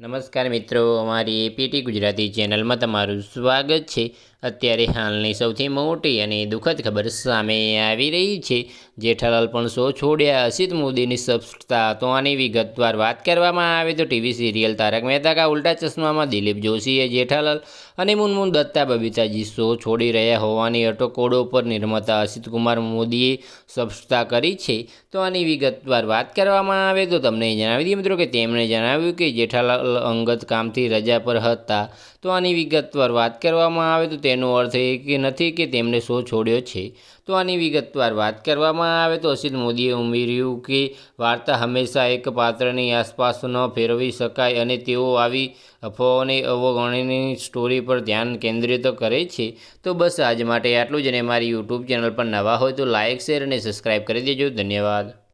નમસ્કાર મિત્રો અમારી એપીટી ગુજરાતી ચેનલમાં તમારું સ્વાગત છે. અત્યારે હાલની સૌથી મોટી અને દુઃખદ ખબર સામે આવી રહી છે. જેઠાલાલ પણ શો છોડ્યા. અસિત મોદીની સફળતા તો આની વિગતવાર વાત કરવામાં આવે તો ટીવી સિરિયલ તારક મહેતા કા ઉલ્ટા ચશ્મામાં દિલીપ જોશીએ જેઠાલાલ અને મુનમુન દત્તા બબીતાજી શો છોડી રહ્યા હોવાની અટકોડો પર નિર્માતા અસિત કુમાર મોદીએ સ્પષ્ટતા કરી છે. તો આની વિગતવાર વાત કરવામાં આવે તો તમને જણાવી દઈએ મિત્રો કે તેમણે જણાવ્યું કે જેઠાલાલ અંગત કામથી રજા પર હતા. તો આની વિગતવાર વાત કરવામાં આવે તો તેનો અર્થ એ કે નથી કે તેમણે શો છોડ્યો છે. તો આની વિગતવાર વાત કરવામાં આવે તો અસિત મોદીએ ઉમેર્યું કે વાર્તા હંમેશા એક પાત્રની આસપાસ ન ફેરવી શકાય અને તેઓ આવી અફવાઓને અવગણીની સ્ટોરી પર ધ્યાન કેન્દ્રિત કરે છે. તો બસ આજ માટે આટલું જ અને મારી યુટ્યુબ ચેનલ પર નવા હોય તો લાઇક શેર અને સબસ્ક્રાઈબ કરી દેજો. ધન્યવાદ.